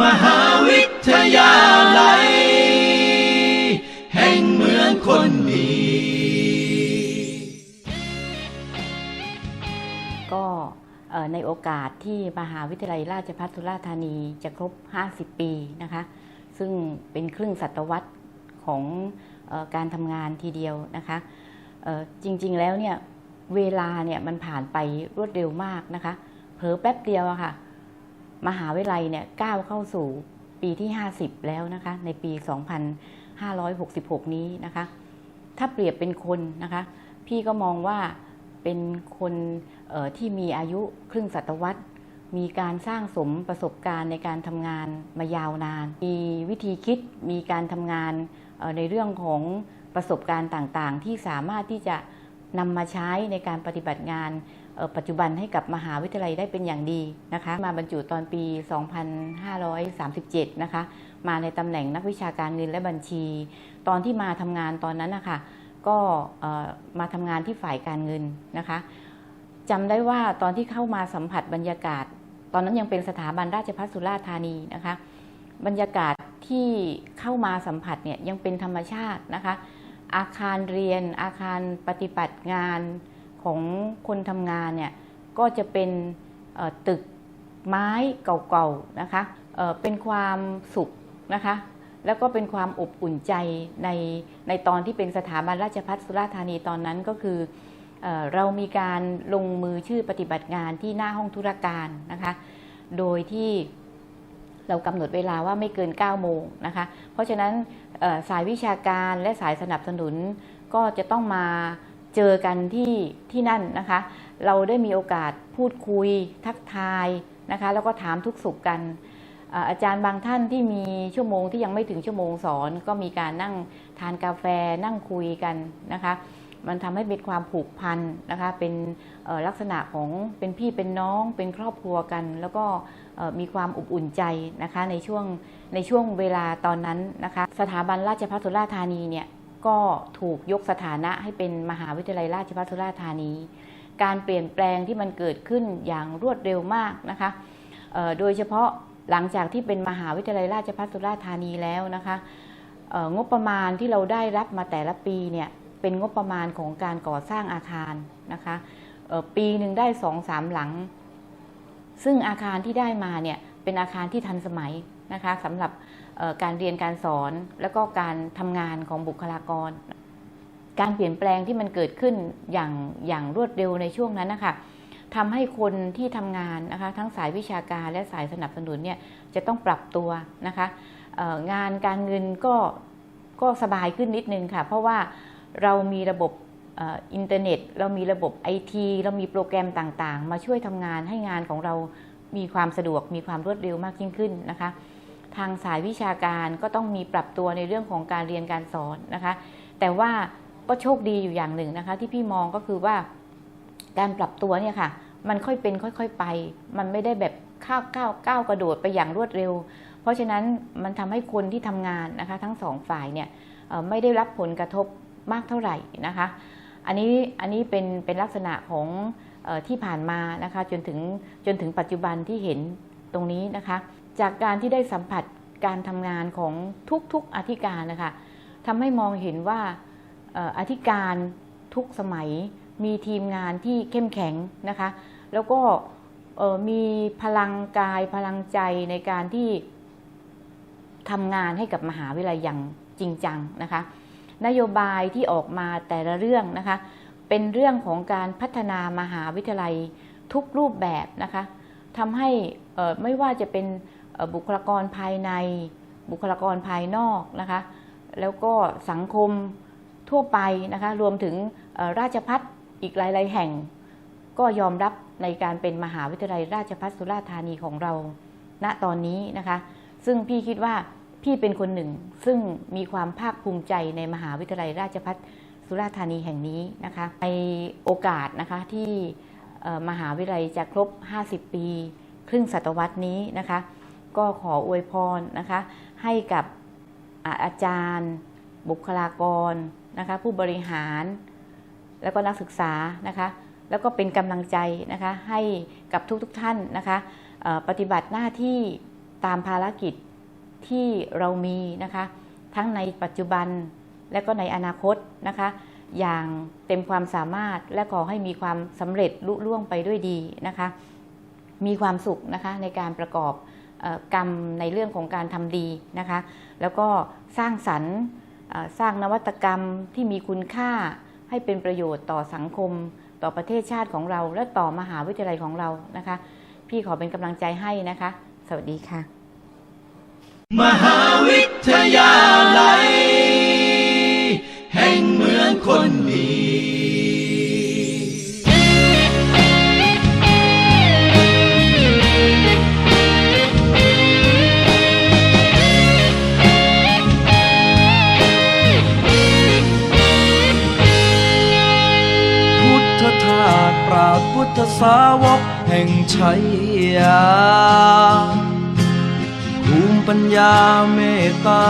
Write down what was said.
มหาวิทยาลัย แห่งเมืองคนดี ก็เอ่อในโอกาสที่มหาวิทยาลัยราชภัฏสุราษฎร์ธานีจะครบ 50 ปีนะคะ ซึ่งเป็นครึ่งศตวรรษของเออการทำงานทีเดียวนะคะเอ่อจริงๆแล้วเนี่ยเวลาเนี่ยมันผ่านไปรวดเร็วมากนะคะเผลอแป๊บเดียวอะค่ะ มหาวิทยาลัยเนี่ยก้าวเข้าสู่ปีที่ 50 แล้วนะคะในปี 2566 นี้นะคะ ถ้าเปรียบเป็นคนนะคะ พี่ก็มองว่าเป็นคนที่มีอายุครึ่งศตวรรษ มีการสร้างสมประสบการณ์ในการทำงานมายาวนาน มีวิธีคิดมีการทำงานในเรื่องของประสบการณ์ต่างๆ ที่สามารถที่จะนำมาใช้ในการปฏิบัติงาน ปัจจุบันให้กับมหาวิทยาลัยได้เป็นอย่างดีนะคะ มาบรรจุตอนปี 2537 นะคะ มาในตำแหน่งนักวิชาการเงินและบัญชี ตอนที่มาทำงานตอนนั้นนะคะก็มาทำงานที่ฝ่ายการเงินนะคะจำได้ว่าตอนที่เข้ามาสัมผัสบรรยากาศ ตอนนั้นยังเป็นสถาบันราชภัฏสุราษฎร์ธานีนะคะ บรรยากาศที่เข้ามาสัมผัสเนี่ยยังเป็นธรรมชาตินะคะ อาคารเรียน อาคารปฏิบัติงาน ของคนทำงานเนี่ยก็จะเป็นตึกไม้เก่าๆนะคะเเป็นความสุขนะคะแล้วก็เป็นความอบอุ่นใจในในตอนที่เป็นสถาบันราชภัฏสุราษฎร์ธานีตอนนั้นก็คือเอเรามีการลงมือชื่อปฏิบัติงานที่หน้าห้องธุรการนะคะโดยที่เรากำหนดเวลาว่าไม่เกิน 9 โมงนะคะ เพราะฉะนั้นสายวิชาการและสายสนับสนุนก็จะต้องมา เจอกันที่ที่นั่นนะคะ เราได้มีโอกาสพูดคุย ทักทายนะคะ แล้วก็ถามทุกสุขกัน อาจารย์บางท่านที่มีชั่วโมงที่ยังไม่ถึงชั่วโมงสอน ก็มีการนั่งทานกาแฟนั่งคุยกันนะคะ มันทำให้เป็นความผูกพันนะคะ เป็นลักษณะของเป็นพี่เป็นน้อง เป็นครอบครัวกัน แล้วก็มีความอบอุ่นใจนะคะในช่วงในช่วงเวลาตอนนั้นนะคะ สถาบันราชภัฏสุราษฎร์ธานีเนี่ย ก็ถูกยกสถานะให้เป็นมหาวิทยาลัยราชภัฏสุราษฎร์ธานี การเปลี่ยนแปลงที่มันเกิดขึ้นอย่างรวดเร็วมากนะคะโดยเฉพาะหลังจากที่เป็นมหาวิทยาลัยราชภัฏสุราษฎร์ธานีแล้วนะคะงบประมาณที่เราได้รับมาแต่ละปีเนี่ยเป็นงบประมาณของการก่อสร้างอาคารนะคะปีหนึ่งได้สองสามหลัง ซึ่งอาคารที่ได้มาเนี่ยเป็นอาคารที่ทันสมัยนะคะสำหรับ การเรียนการสอนแล้วก็การทำงานของบุคลากร การเปลี่ยนแปลงที่มันเกิดขึ้นอย่างอย่างรวดเร็วในช่วงนั้นนะคะทำให้คนที่ทำงานนะคะทั้งสายวิชาการและสายสนับสนุนเนี่ยจะต้องปรับตัวนะคะงานการเงินก็ก็สบายขึ้นนิดนึงค่ะ เพราะว่าเรามีระบบอินเทอร์เน็ต เรามีระบบไอทีเรามีโปรแกรมต่างๆ มาช่วยทำงานให้งานของเรามีความสะดวกมีความรวดเร็วมากยิ่งขึ้นนะคะ ทางสายวิชาการก็ต้องมีปรับตัวในเรื่องของการเรียนการสอนนะคะ แต่ว่าก็โชคดีอยู่อย่างหนึ่งนะคะ ที่พี่มองก็คือว่าการปรับตัวเนี่ยค่ะ มันค่อยเป็นค่อยๆไป มันไม่ได้แบบข้าวก้าวก้าวกระโดดไปอย่างรวดเร็ว เพราะฉะนั้นมันทำให้คนที่ทำงานนะคะ ทั้งสองฝ่ายเนี่ยไม่ได้รับผลกระทบมากเท่าไหร่นะคะ อันนี้อันนี้เป็นเป็นลักษณะของอที่ผ่านมานะคะจนถึงจนถึงปัจจุบันที่เห็นตรงนี้นะคะ จากการที่ได้สัมผัสการทำงานของทุกๆอธิการนะคะทำให้มองเห็นว่าอธิการทุกสมัยมีทีมงานที่เข้มแข็งนะคะ แล้วก็มีพลังกายพลังใจในการที่ทำงานให้กับมหาวิทยาลัยอย่างจริงจังนะคะ นโยบายที่ออกมาแต่ละเรื่องนะคะ เป็นเรื่องของการพัฒนามหาวิทยาลัยทุกรูปแบบนะคะทำให้ไม่ว่าจะเป็น บุคลากรภายใน บุคลากรภายนอกนะคะ แล้วก็สังคมทั่วไปนะคะ รวมถึงราชพัฒอีกหลาย ๆ แห่ง ก็ยอมรับในการเป็นมหาวิทยาลัยราชภัฏสุราษฎร์ธานีของเรา ณตอนนี้นะคะ ซึ่งพี่คิดว่าพี่เป็นคนหนึ่ง ซึ่งมีความภาคภูมิใจในมหาวิทยาลัยราชภัฏสุราษฎร์ธานีแห่งนี้นะคะในโอกาสนะคะที่มหาวิทยาลัยจะครบ 50 ปี ครึ่งศตวรรษนี้นะคะ ก็ขออวยพรนะคะ ให้กับอาอาจารย์ บุคลากรนะคะ ผู้บริหาร แล้วก็นักศึกษานะคะ แล้วก็เป็นกำลังใจนะคะ ให้กับทุกๆทท่านนะคะปฏิบัติหน้าที่ตามภารกิจที่เรามีนะคะ ทั้งในปัจจุบันและก็ในอนาคตนะคะ อย่างเต็มความสามารถและขอให้มีความสำเร็จลุล่วงไปด้วยดีนะคะ มีความสุขนะคะในการประกอบ กรรมในเรื่องของการทำดีนะคะ แล้วก็สร้างสรรค์สร้างนวัตกรรมที่มีคุณค่าให้เป็นประโยชน์ต่อสังคม ต่อประเทศชาติของเรา และต่อมหาวิทยาลัยของเรานะคะ พี่ขอเป็นกำลังใจให้นะคะ สวัสดีค่ะ มหาวิทยา ราพุทธสาวกแห่งชัยยาภูมิปัญญาเมตตา